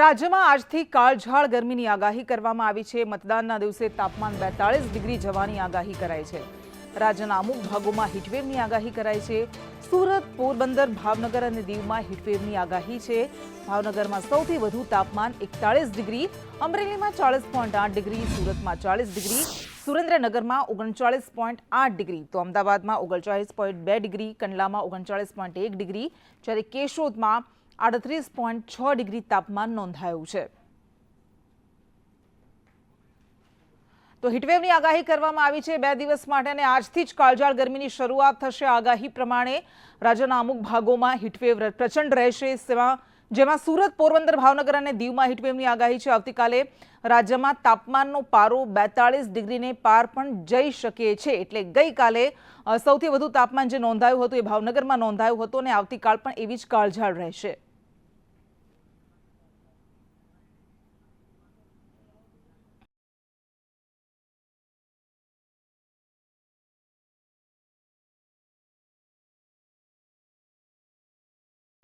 રાજ્યમાં આજથી કાળઝાળ ગરમીની આગાહી કરવામાં આવી છે. મતદાનના દિવસે તાપમાન બેતાળીસ ડિગ્રી જવાની આગાહી કરાઈ છે. રાજ્યના અમુક ભાગોમાં હીટવેવની આગાહી કરાઈ છે. સુરત, પોરબંદર, ભાવનગર અને દીવમાં હીટવેવની આગાહી છે. ભાવનગરમાં સૌથી વધુ તાપમાન એકતાળીસ ડિગ્રી, અમરેલીમાં ચાળીસ પોઈન્ટ આઠ ડિગ્રી, સુરતમાં ચાળીસ ડિગ્રી, સુરેન્દ્રનગરમાં ઓગણચાળીસ પોઈન્ટ આઠ ડિગ્રી, તો અમદાવાદમાં ઓગણચાળીસ પોઈન્ટ બે ડિગ્રી, કંડલામાં ઓગણચાળીસ પોઈન્ટ એક ડિગ્રી, જ્યારે કેશોદમાં આડત્રીસ પોઈન્ટ છ ડિગ્રી તાપમાન નોંધાયું છે. તો હીટવેવની આગાહી કરવામાં આવી છે. બે દિવસ માટે અને આજથી જ કાળઝાળ ગરમીની શરૂઆત થશે. આગાહી પ્રમાણે રાજ્યના અમુક ભાગોમાં હીટવેવ પ્રચંડ રહેશે. જેમાં જેમાં સુરત, પોરબંદર, ભાવનગર અને દીવમાં હીટવેવની આગાહી છે. આવતીકાલે રાજ્યમાં તાપમાનનો પારો બેતાળીસ ડિગ્રીને પાર પણ જઈ શકે છે. એટલે ગઈકાલે સૌથી વધુ તાપમાન જે નોંધાયું હતું એ ભાવનગરમાં નોંધાયું હતું અને આવતીકાલ પણ એવી જ કાળઝાળ રહેશે.